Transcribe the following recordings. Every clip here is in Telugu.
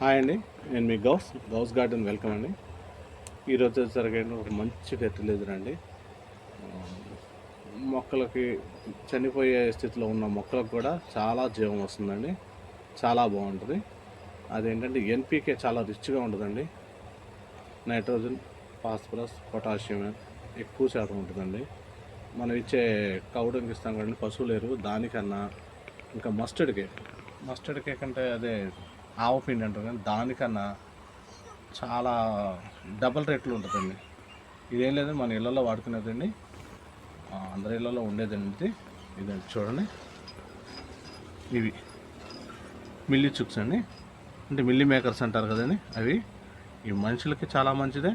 హాయ్ అండి. నేను మీ గౌస్ గౌస్ గార్డెన్ వెల్కమ్ అండి. ఈరోజు జరిగిన ఒక మంచి ఫెర్టిలైజర్ అండి మొక్కలకి చనిపోయే స్థితిలో ఉన్న మొక్కలకు కూడా చాలా జీవం వస్తుందండి. చాలా బాగుంటుంది. అదేంటంటే ఎన్పికే చాలా రిచ్గా ఉంటుందండి. నైట్రోజన్ ఫాస్ఫరస్ పొటాషియం ఎక్కువ శాతం ఉంటుందండి. మనం ఇచ్చే కౌడంకి ఇస్తాం కదండి పశువులు ఎరువు దానికన్నా ఇంకా మస్టర్డ్ కేక్. మస్టర్డ్ కేక్ అంటే అదే ఆవు పిండి అంటారు కానీ దానికన్నా చాలా డబల్ రేట్లు ఉంటుందండి. ఇదేం లేదు మన ఇళ్ళల్లో వాడుకునేదండి. అందరి ఇళ్ళల్లో ఉండేదండి. ఇది ఇదండి చూడండి. ఇవి మిల్లీ చుక్స్ అండి. అంటే మిల్లీ మేకర్స్ అంటారు కదండి అవి. ఈ మనుషులకి చాలా మంచిదే.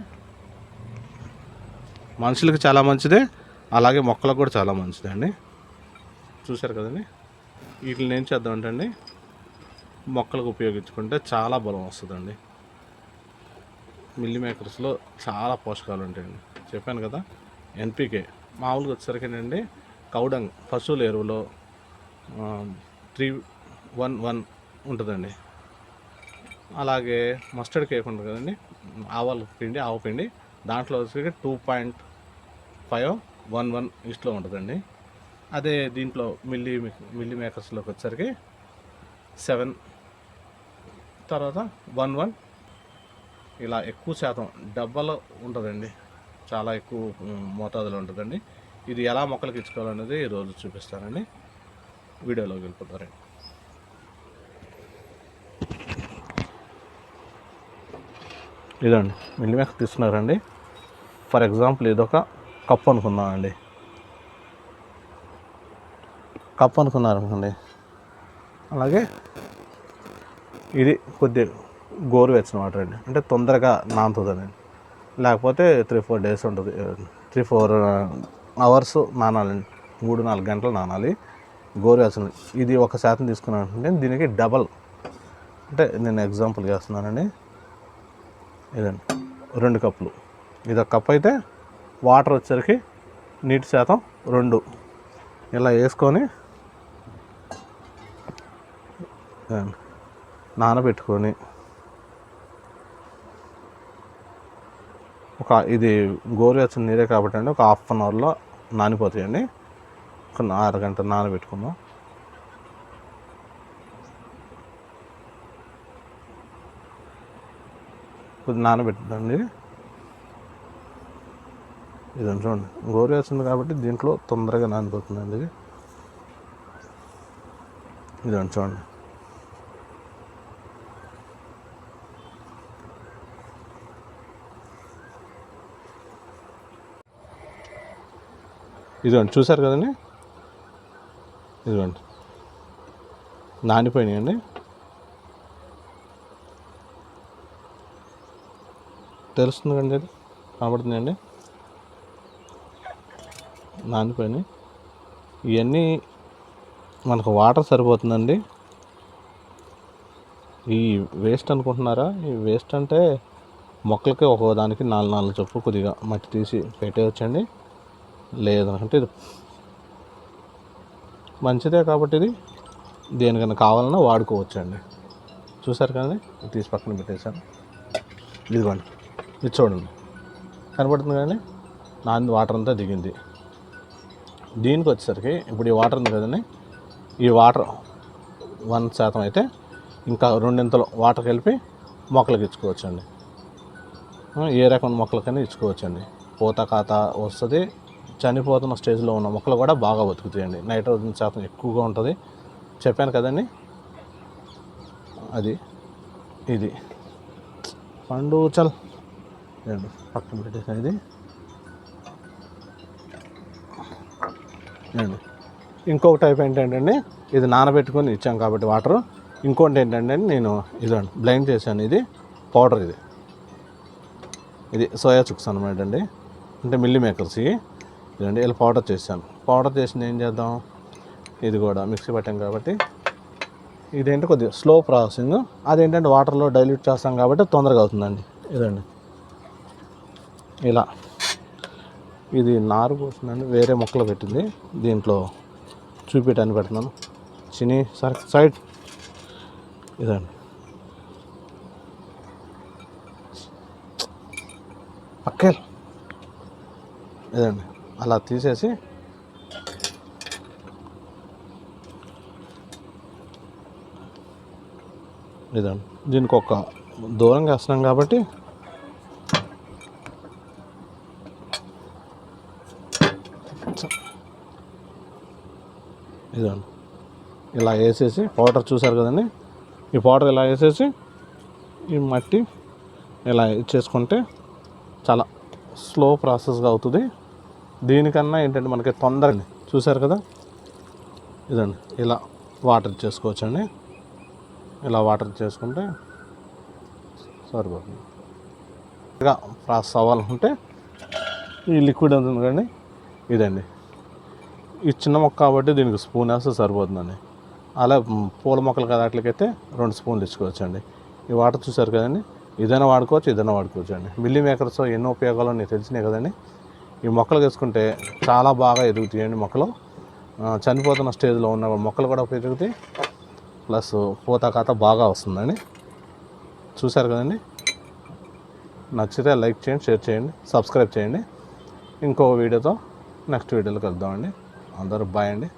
మనుషులకి చాలా మంచిదే. అలాగే మొక్కలకు కూడా చాలా మంచిదే అండి. చూశారు కదండి. వీటిని ఏం చేద్దామంటే అండి మొక్కలకు ఉపయోగించుకుంటే చాలా బలం వస్తుందండి. మిల్లీ మేకర్స్లో చాలా పోషకాలు ఉంటాయండి. చెప్పాను కదా ఎన్పికే. మామూలుగా వచ్చేసరికేనండి కౌడంగ్ పశువుల ఎరువులో త్రీ వన్ వన్ ఉంటుందండి. అలాగే మస్టర్డ్ కేక్ ఉంటుంది కదండి ఆవాల పిండి ఆవు పిండి. దాంట్లో వచ్చేసరికి two point five one one ఇస్ట్లో ఉంటుందండి. అదే దీంట్లో మిల్లీ మిల్లీ మేకర్స్లోకి వచ్చేసరికి సెవెన్. తర్వాత వన్ వన్. ఇలా ఎక్కువ శాతం డబ్బాలో ఉంటుందండి. చాలా ఎక్కువ మోతాదులో ఉంటుందండి. ఇది ఎలా మొక్కలకి ఇచ్చుకోవాలనేది ఈరోజు చూపిస్తానండి. వీడియోలోకి వెళ్ళిపోతారండి ఇదండి మిల్లీ తీసుకున్నారండి. ఫర్ ఎగ్జాంపుల్ ఇదొక కప్ అనుకున్నామండి కప్ అనుకున్నారనుకోండి. అలాగే ఇది కొద్ది గోరువెచ్చని వాటర్ అండి. అంటే తొందరగా నానుతుందండి. లేకపోతే త్రీ ఫోర్ డేస్ ఉంటుంది. త్రీ ఫోర్ అవర్స్ నానాలండి. మూడు నాలుగు గంటలు నానాలి. గోరువెచ్చని ఇది ఒక శాతం తీసుకున్నానంటే దీనికి డబల్ అంటే నేను ఎగ్జాంపుల్ చేస్తున్నానండి. ఇదండి. రెండు కప్పులు. ఇది ఒక కప్ అయితే వాటర్ వచ్చేసరికి నీటి శాతం రెండు. ఇలా వేసుకొని నానబెట్టుకొని ఒక ఇది గోరువెచ్చని నీరే కాబట్టి అండి ఒక హాఫ్ అన్ అవర్లో నానిపోతాయండి. ఒక అరగంట నానబెట్టుకుందాం. కొద్దిగా నానబెట్టండి ఇది చూడండి గోరువెచ్చంది కాబట్టి దీంట్లో తొందరగా నానిపోతుందండి. ఇది చూడండి. ఇదిగోండి చూసారు కదండి? ఇదిగోండి. నానిపోయినాయండి. తెలుస్తుంది కండి అది? కనబడుతుందండి నానిపోయినాయి. ఇవన్నీ మనకు వాటర్ సరిపోతుందండి. ఈ వేస్ట్ అనుకుంటున్నారా? ఈ వేస్ట్ అంటే మొక్కలకి ఒక్కో దానికి నాలుగు నాలుగు చొప్పు కొద్దిగా మట్టి తీసి పెట్టేయచ్చండి. లేదంటే ఇది మంచిదే కాబట్టి ఇది దేనికైనా కావాలన్నా వాడుకోవచ్చండి. చూసారు కానీ తీసి పక్కన పెట్టేశాను. ఇదిగోండి. ఇది చూడండి. కనబడుతుంది కానీ నాది వాటర్ అంతా దిగింది. దీనికి వచ్చేసరికి ఇప్పుడు ఈ వాటర్ ఉంది కదండి? ఈ వాటర్ వన్ శాతం అయితే ఇంకా రెండింతలు వాటర్ కలిపి మొక్కలకి ఇచ్చుకోవచ్చండి. ఏ రకమైన మొక్కలకైనా ఇచ్చుకోవచ్చండి. పూత ఖాతా వస్తుంది. చనిపోతున్న స్టేజ్లో ఉన్న మొక్కలు కూడా బాగా బతుకుతాయండి. నైట్రోజన్ శాతం ఎక్కువగా ఉంటుంది. చెప్పాను కదండి? అది ఇది. పండు చల్. పక్కన పెట్టేసా ఇది. ఇంకొక టైప్ ఏంటంటే ఇది నానబెట్టుకొని ఇచ్చాం కాబట్టి వాటర్. ఇంకోటి ఏంటంటే నేను ఇదండి బ్లైండ్ చేశాను ఇది. పౌడర్ ఇది. ఇది సోయా చుక్స్ అనమాట అండి. అంటే మిల్లీ మేకర్స్ ఇవి. ఇదండి ఇలా పౌడర్ చేశాను పౌడర్ చేసిన ఏం చేద్దాం? ఇది కూడా మిక్సీ పట్టాం కాబట్టి. ఇదేంటి కొద్దిగా స్లో ప్రాసెసింగ్ అదేంటంటే వాటర్లో డైల్యూట్ చేస్తాం కాబట్టి తొందరగా అవుతుందండి. ఇదండి. ఇలా. ఇది నారు పోతుందండి వేరే మొక్కలు పెట్టింది. దీంట్లో చూపించడానికి పెడుతున్నాను. చిని సర్ సైడ్. ఇదండి. పక్కే. ఇదండి. అలా తీసేసి ఇదండి. దీనికి ఒక దూరంగా వేస్తున్నాం కాబట్టి ఇదండి. ఇలా వేసేసి పౌడర్ చూసారు కదండి? ఈ పౌడర్ ఇలా వేసేసి ఈ మట్టి ఇలా చేసుకుంటే చాలా స్లో ప్రాసెస్గా అవుతుంది. దీనికన్నా ఏంటంటే మనకి తొందరగా చూసారు కదా? ఇదండి. ఇలా వాటర్ చేసుకోవచ్చండి. ఇలా వాటర్ చేసుకుంటే సరిపోతుంది. ఇంకా ప్రాసెస్ అవ్వాలనుకుంటే ఈ లిక్విడ్ ఉంది కానీ ఇదండి. ఈ చిన్న మొక్క కాబట్టి దీనికి స్పూన్ వేస్తే సరిపోతుందండి. అలా పూల మొక్కలు కదా అట్లకైతే రెండు స్పూన్లు ఇచ్చుకోవచ్చండి. ఈ వాటర్ చూసారు కదండి? ఇదైనా వాడుకోవచ్చు ఇదైనా వాడుకోవచ్చు అండి మిల్లీ మేకర్స్ ఎన్నో ఉపయోగాలు నీకు తెలిసినాయి కదండి? ఈ మొక్కలు వేసుకుంటే చాలా బాగా ఎదుగుతాయండి మొక్కలు. చనిపోతున్న స్టేజ్లో ఉన్న మొక్కలు కూడా పెరుగుతాయి ప్లస్ పూత కాత బాగా వస్తుందండి. చూశారు కదండి? నచ్చితే లైక్ చేయండి షేర్ చేయండి సబ్స్క్రైబ్ చేయండి. ఇంకో వీడియోతో నెక్స్ట్ వీడియోలో కలుద్దామండి అందరూ బాయ్ అండి.